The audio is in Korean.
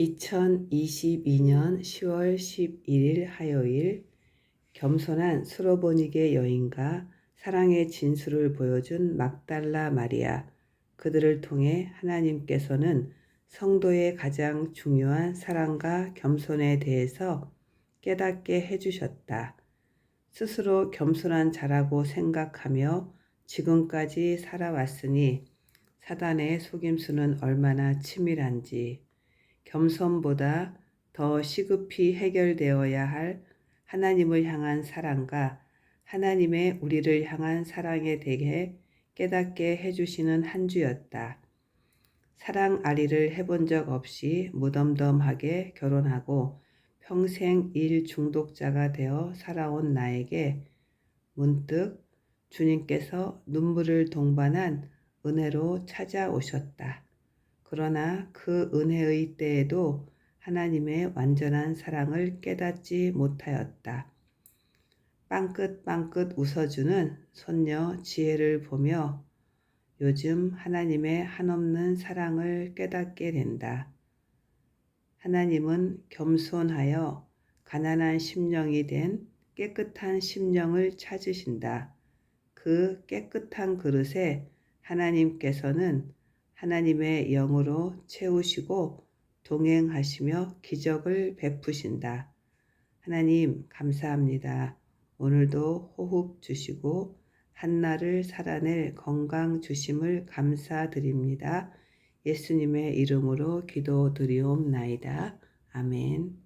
2022년 10월 11일 화요일 겸손한 수로보니게 여인과 사랑의 진수를 보여준 막달라 마리아 그들을 통해 하나님께서는 성도의 가장 중요한 사랑과 겸손에 대해서 깨닫게 해주셨다. 스스로 겸손한 자라고 생각하며 지금까지 살아왔으니 사단의 속임수는 얼마나 치밀한지 겸손보다 더 시급히 해결되어야 할 하나님을 향한 사랑과 하나님의 우리를 향한 사랑에 대해 깨닫게 해주시는 한 주였다. 사랑 아리를 해본 적 없이 무덤덤하게 결혼하고 평생 일 중독자가 되어 살아온 나에게 문득 주님께서 눈물을 동반한 은혜로 찾아오셨다. 그러나 그 은혜의 때에도 하나님의 완전한 사랑을 깨닫지 못하였다. 빵긋빵긋 웃어주는 손녀 지혜를 보며 요즘 하나님의 한없는 사랑을 깨닫게 된다. 하나님은 겸손하여 가난한 심령이 된 깨끗한 심령을 찾으신다. 그 깨끗한 그릇에 하나님께서는 하나님의 영으로 채우시고 동행하시며 기적을 베푸신다. 하나님 감사합니다. 오늘도 호흡 주시고 한날을 살아낼 건강 주심을 감사드립니다. 예수님의 이름으로 기도드리옵나이다. 아멘.